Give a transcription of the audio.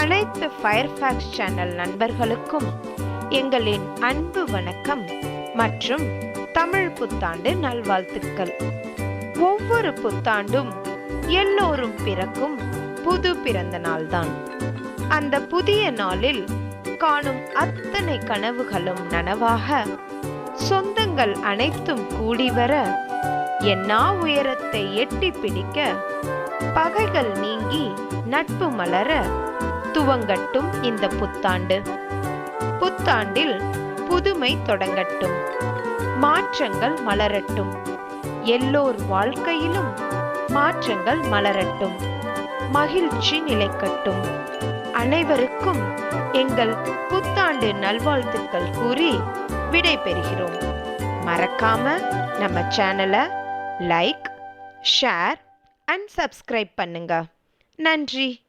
அனைத்து Firefox channel நண்பர்களுக்கும் எங்களின் அன்பு வணக்கம் மற்றும் தமிழ் புத்தாண்டு நல்வாழ்த்துக்கள். ஒவ்வொரு புத்தாண்டும் எல்லோரும் பிறக்கும் புது பிறந்த நாள்தான். அந்த புதிய நாளில் காணும் அத்தனை கனவுகளும் நனவாக சொந்தங்கள் அனைத்தும் கூடி வர என்னா உயரத்தை எட்டி பிடிக்க பகைகள் நீங்கி நட்பு மலர துவங்கட்டும் இந்த புத்தாண்டு. புத்தாண்டில் புதுமை தொடங்கட்டும். மாற்றங்கள் மலரட்டும். எல்லோர் வாழ்க்கையிலும் மாற்றங்கள் மலரட்டும். மகிழ்ச்சி நிலைக்கட்டும். அனைவருக்கும் எங்கள் புத்தாண்டு நல்வாழ்த்துக்கள் கூறி விடை பெறுகிறோம் மறக்காம நம்ம சேனலை லைக் ஷேர் அண்ட் சப்ஸ்கிரைப் பண்ணுங்க. நன்றி.